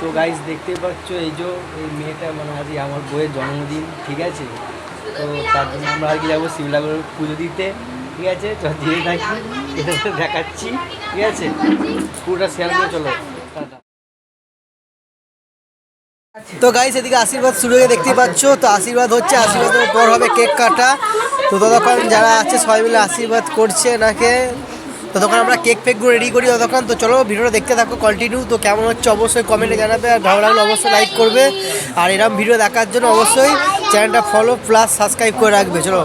তো গাইজ দেখতে পাচ্ছ এই যে এই মেয়েটা মানে আজকে আমার বইয়ের জন্মদিন ঠিক আছে? তো তার জন্য আমরা আজকে যাব শিবলাগর পুজো দিতে ঠিক আছে? তো দিয়ে থাকি এটা দেখাচ্ছি ঠিক আছে? পুরোটা শেয়ার করে চলো। তো গাইস এদিকে আশীর্বাদ শুরু হয়ে দেখতে পাচ্ছ। তো আশীর্বাদ হচ্ছে আশীর্বাদের পর হবে কেক কাটা। তো ততক্ষণ যারা আছে সবাই মিলে আশীর্বাদ করছে নাকে ততক্ষণ আমরা কেক ফেকগুলো রেডি করি ততক্ষণ। তো চলো ভিডিওটা দেখতে থাকো কন্টিনিউ তো কেমন হচ্ছে অবশ্যই কমেন্টে জানাবে। আর ভালো লাগলে অবশ্যই লাইক করবে। আর এরকম ভিডিও দেখার জন্য অবশ্যই চ্যানেলটা ফলো প্লাস সাবস্ক্রাইব করে রাখবে। চলো।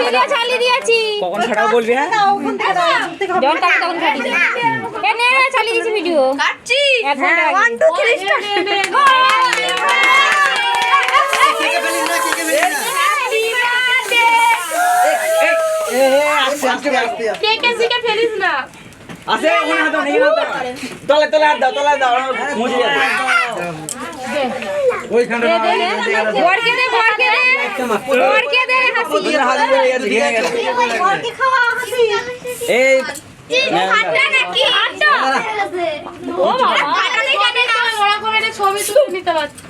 ভিডিও চালিয়ে দিয়েছি কখন বলবি হ্যাঁ? যখন কাটে তখন কাটি এ চালিয়ে দিয়েছি ভিডিও কাটছি এক ঘণ্টা ওয়ান টু কেকে ফেলিস না। আসে ওখানে হাত নেই হাত তলে তলে হাত দাও তলে দাও মুছে যাবে ওইখানে বরকে দে বরকে দে। বরকে দে হাসি। ওদিকে হাত দিয়ে গেছে ভেঙে গেছে। এই হাতটা নাকি? হাতটা? ও বাবা হাতটা দেখে নে না ওরা করে ছবি তুলে নিতে পারছি।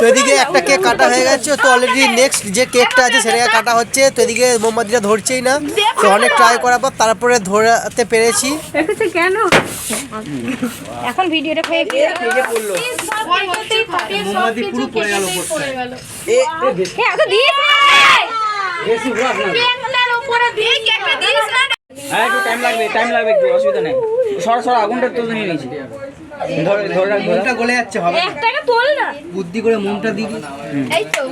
তো এদিকে একটা কেক কাটা হয়ে গেছে তো অলরেডি নেক্সট যে কেকটা আছে সেটা কাটা হচ্ছে তো এদিকে মোমবাতিটা ধরছেই না। তো অনেক ট্রাই করার পর তারপরে ধরাতে পেরেছি। এখন ভিডিওটা খেয়ে পড়ল মোমবাতি পুরো পড়ে গেল এ এ আগে বেশি ঘোরাস না উপরে দিয়ে কেকটা দিস না হ্যাঁ একটু টাইম লাগবে টাইম লাগবে একটু অসুবিধা নেই। সর সর আগুনটা তো নিয়ে নিয়েছি। ধরে ধরে রাখ মোমটা গলে যাচ্ছে হবে একটাকে তোল না। বুদ্ধি করে মোমটা দিবি। এই তো।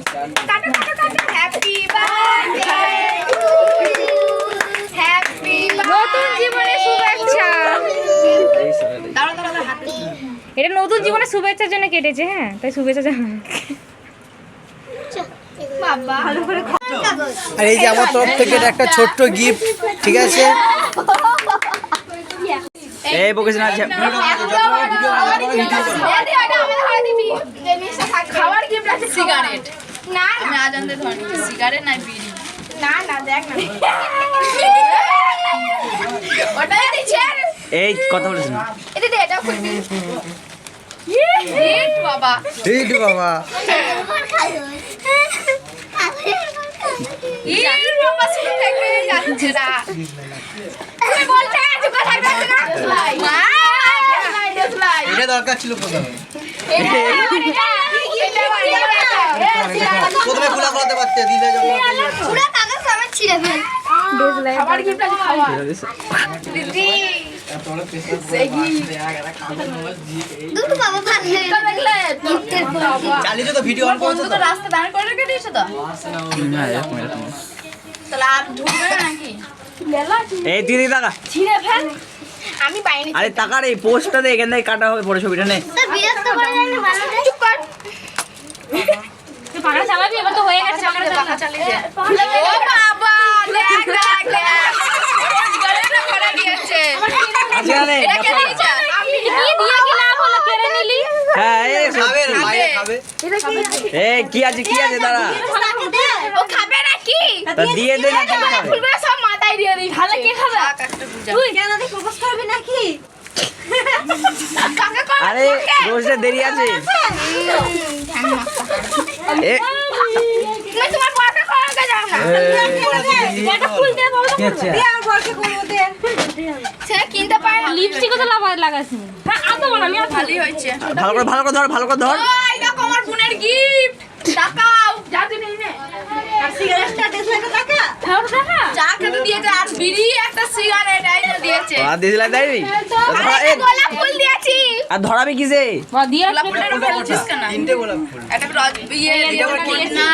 কাটো কাটো কাটো। হ্যাপি বার্থডে হ্যাপি নতুন শুভেচ্ছা। এটা নতুন জীবনের শুভেচ্ছার জন্য কেটেছে হ্যাঁ? তাই শুভেচ্ছা জানা বাবা। আর এই যে আমার তরফ থেকে এটা একটা ছোট্ট গিফট ঠিক আছে? এই বকেছ না আছে খাবার গিফট আছে সিগারেট। না আমি আজ আনতে ধরনি সিগারেট নাই বিড়ি? না না দেখ না। এই কথা বলেছেন এটা দে এটা খুলবি। হিট বাবা। এই বাবা। হিট বাবা শুনে থাকবে যাচ্ছে না। তুই বলতে এটা দরকার ছিল প্রথমে। প্রথমে খোলা করাতে পারতে দিলে যখন পুরো কাগজ আমার ছিঁড়ে ফেল। খাবার গিফট আছে খাবার দিদি। দুটো বাবা ভাত দেখলে গিফটের বাবা চালিয়ে তো ভিডিও অন করছ তো। রাস্তা দাঁড় করে রেখে দিয়েছ তো? তাহলে আর ঢুকবে নাকি? এই দিদি টাকা ছিঁড়ে ফেল। আমি পাইনি। আরে টাকার এই পোস্টটা দে এখান থেকে কাটা হবে পরে ছবিটা নে। বিরক্ত করে জানি ভালো চুপ কর। তুই চালাবি? এবার তো হয়ে গেছে পাখা চালিয়ে দে। ও বাবা দেখ দেখ না এটা কে দিয়েছে কি দিয়ে কি লাভ হলো কেড়ে নিলি? হ্যাঁ খাবে খাবে। এই কি আছে? কি আছে? দাঁড়া ও খাবে নাকি? তা দিয়ে দে না ফুলগুলো সব মাথায় দিয়ে দিই খালে কে খাবে একটা বুঝা তুই কেন তুই প্রপোজ করবি নাকি? আরে রোজটা দেরি আছে। ভালো করে ধর ভালো করে ধর। আমার বোনের গিফট টাকাও যা তুই নেই নে খাও দেখা চা খেতে দিয়েছে আর বিড়ি একটা সিগারেট এইটা ধরা এ গোলাপ ফুল দিয়েছি আর ধরাবি কিসে বা গোলাপ ফুলটা তিনটে গোলাপ ফুল একটা ইয়ে কি? না